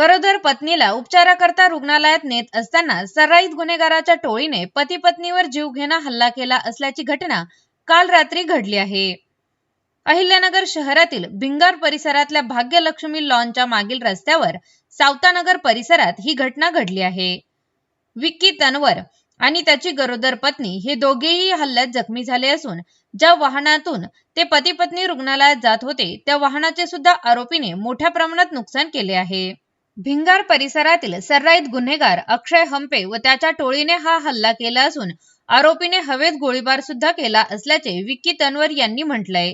गरोदर पत्नीला उपचाराकरता रुग्णालयात नेत असताना सराईत गुन्हेगाराच्या टोळीने पती पत्नीवर जीवघेणा हल्ला केला असल्याची घटना काल रात्री घडली आहे. अहिल्यानगर शहरातील भिंगार परिसरातल्या भाग्यलक्ष्मी लॉनच्या मागील रस्त्यावर सावतानगर परिसरात ही घटना घडली आहे. विक्की तनवर आणि त्याची गरोदर पत्नी हे दोघेही हल्ल्यात जखमी झाले असून ज्या वाहनातून ते पती पत्नी रुग्णालयात जात होते त्या वाहनाचे सुद्धा आरोपीने मोठ्या प्रमाणात नुकसान केले आहे. भिंगार परिसरातील सर्राईत गुन्हेगार अक्षय हंपे व त्याच्या टोळीने हा हल्ला केला असून आरोपीने हवेत गोळीबार सुद्धा केला असल्याचे विक्की तन्वर यांनी म्हटलंय.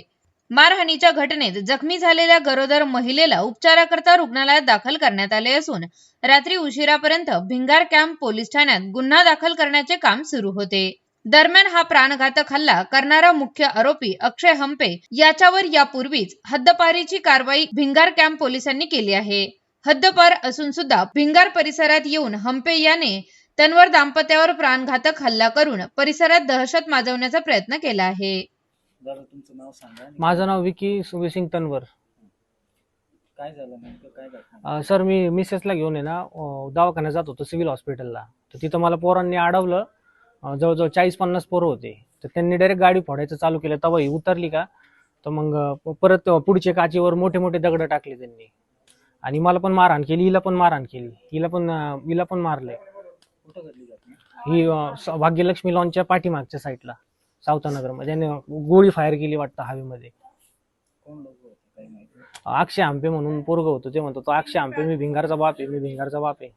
मारहाणीच्या घटनेत जखमी झालेल्या गरोदर महिलेला उपचाराकरता रुग्णालयात दाखल करण्यात आले असून रात्री उशिरापर्यंत भिंगार कॅम्प पोलीस ठाण्यात गुन्हा दाखल करण्याचे काम सुरू होते. दरम्यान हा प्राणघातक हल्ला करणारा मुख्य आरोपी अक्षय हंपे याच्यावर यापूर्वीच हद्दपारीची कारवाई भिंगार कॅम्प पोलिसांनी केली आहे. हद्दपार असून सुद्धा भिंगार परिसरात येऊन हंपे याने तन्वर दाम्पत्यावर प्राणघातक हल्ला करून परिसरात दहशत माजवण्याचा प्रयत्न केला आहे. दादा तुमचं नाव सांगा आणि माझं नाव विकी सुबेसिंग तनवर. काय झालं नेमकं? काय घटना? अं, सर मी मिसेसला घेऊन आहे ना अं, दवाखान्यात जात होतो सिव्हिल हॉस्पिटलला. तर तिथं मला पोरांनी अडवलं. अं, जवळजवळ चाळीस पन्नास पोरं होते. तर त्यांनी डायरेक्ट गाडी फोडायचं चालू केलं. तेव्हा ही उतरली का? तर मग अं, परत पुढच्या काचीवर मोठे मोठे दगड टाकले त्यांनी. आणि मला पण मारहाण केली हिला पण मारहाण केली. हिला पण अं, हिला पण मारलंय. कुठं घडली घटना ही अं, स- भाग्यलक्ष्मी लॉनच्या पाठीमागच्या साईडला सावतानगरमध्ये. त्याने गोळी फायर केली वाटतं हवेमध्ये. कोण लोक होते काही माहिती अक्षय आंबे म्हणून पोरग होतो ते म्हणतो तो अक्षय आंबे मी भिंगारचा बाप आहे मी भिंगारचा बाप आहे.